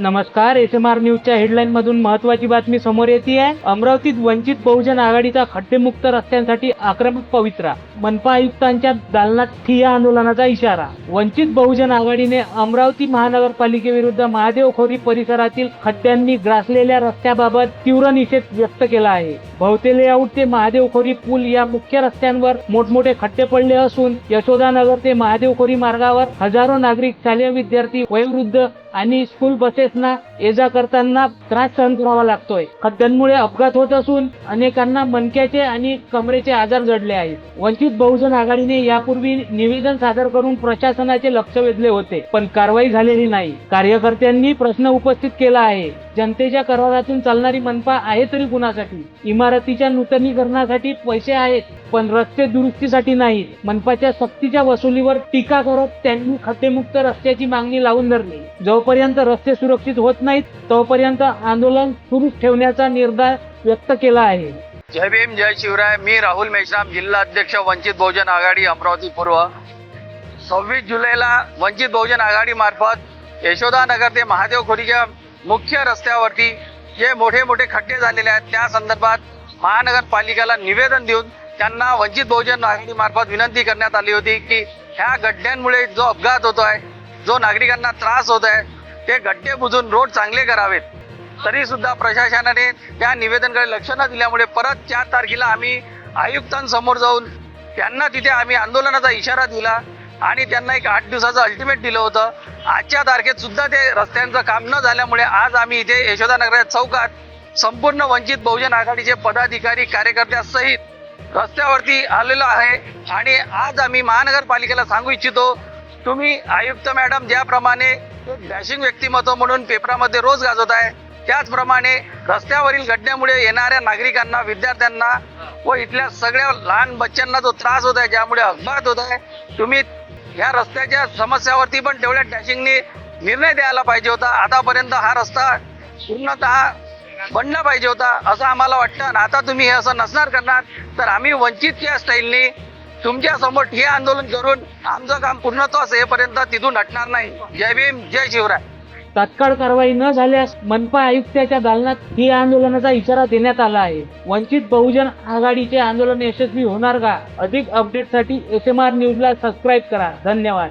नमस्कार S M R न्यूजच्या headline मधून महत्वाची बातमी समोर येते आहे अमरावतीत वंचित बहुजन आघाडीचा खड्डेमुक्त रस्त्यांसाठी आक्रमक पवित्रा. मनपा आयुक्तांच्या दालनात ठिया आंदोलनाचा इशारा. वंचित बहुजन आघाडीने अमरावती महानगरपालिकेविरुद्ध महादेव खोरी परिसरातील खड्ड्यांनी ग्रासलेल्या रस्त्याबाबत तीव्र निषेध व्यक्त केला आहे. भवते लेआउट ते महादेव खोरी पूल या मुख्य रस्त्यांवर मोठमोठे खड्डे पडले असून यशोदानगर ते महादेव खोरी मार्गावर हजारो नागरिक शालेय विद्यार्थी वयोवृद्ध आणि स्कूल बसेसना ये जा करताना त्रास सहन करावा लागतोय. खड्ड्यांमुळे अपघात होत असून अनेकांना मनक्याचे आणि कमरेचे आजार जडले आहेत. वंचित बहुजन आघाडीने यापूर्वी निवेदन सादर करून प्रशासनाचे लक्ष वेधले होते पण कारवाई झालेली नाही. कार्यकर्त्यांनी प्रश्न उपस्थित केला आहे. जनतेच्या करारातून चालणारी मनपा आहे तरी कुणासाठी? इमारतीच्या नूतनीकरणासाठी पैसे आहेत पण रस्ते दुरुस्तीसाठी नाही. मनपाच्या सक्तीच्या वसुलीवर टीका करत त्यांनी खतेमुक्त रस्त्याची मागणी लावून धरली. जोपर्यंत रस्ते सुरक्षित होत नाहीत तोपर्यंत आंदोलन सुरूच ठेवण्याचा निर्धार व्यक्त केला आहे. जय भीम जय शिवराय. मी राहुल मेश्राम जिल्हा अध्यक्ष वंचित बहुजन आघाडी अमरावती पूर्व. सव्वीस जुलैला वंचित बहुजन आघाडी मार्फत यशोदानगर ते महादेव खोरीच्या मुख्य रस्त्यावरती जे मोठे मोठे खड्डे झालेले आहेत त्या संदर्भात महानगरपालिकेला निवेदन देऊन त्यांना वंचित बहुजन आघाडीमार्फत विनंती करण्यात आली होती की ह्या गड्ड्यांमुळे जो अपघात होतो आहे जो नागरिकांना त्रास होत आहे ते गड्डे बुजून रोड चांगले करावेत. तरी सुद्धा प्रशासनाने त्या निवेदनकडे लक्ष न दिल्यामुळे परत चार तारखेला आम्ही आयुक्तांसमोर जाऊन त्यांना तिथे आम्ही आंदोलनाचा इशारा दिला. आणि त्यांना एक आठ दिवसाचं अल्टिमेट दिलं होतं. आजच्या तारखेत सुद्धा ते रस्त्यांचं काम न झाल्यामुळे आज आम्ही इथे यशोदानगर चौकात संपूर्ण वंचित बहुजन आघाडीचे पदाधिकारी कार्यकर्त्यासहित रस्त्यावरती आलेलो आहे. आणि आज आम्ही महानगरपालिकेला सांगू इच्छितो तुम्ही आयुक्त मॅडम ज्याप्रमाणे डॅशिंग व्यक्तिमत्व म्हणून पेपरामध्ये रोज गाजवत आहे त्याचप्रमाणे रस्त्यावरील घडण्यामुळे येणाऱ्या नागरिकांना विद्यार्थ्यांना व इथल्या सगळ्या लहान बच्चांना जो त्रास होत आहे ज्यामुळे अपघात होत आहे तुम्ही ह्या रस्त्याच्या समस्यावरती पण तेवढ्या डॅशिंगने निर्णय द्यायला पाहिजे होता. आतापर्यंत हा रस्ता पूर्णतः बनला पाहिजे होता असं आम्हाला वाटतं. आणि आता तुम्ही हे असं नसणार करणार तर आम्ही वंचितच्या स्टाईलने तुमच्यासमोर हे आंदोलन करून आमचं काम पूर्णत्वास येईपर्यंत तिथून हटणार नाही. जय भीम जय शिवराय. तात्काळ कारवाई न झाल्यास मनपा आयुक्ताच्या दालनात ही आंदोलनाचा इशारा देण्यात आला आहे. वंचित बहुजन आघाडीचे आंदोलन यशस्वी होणार का? अधिक अपडेटसाठी एस एम आर न्यूजला सबस्क्राईब करा. धन्यवाद.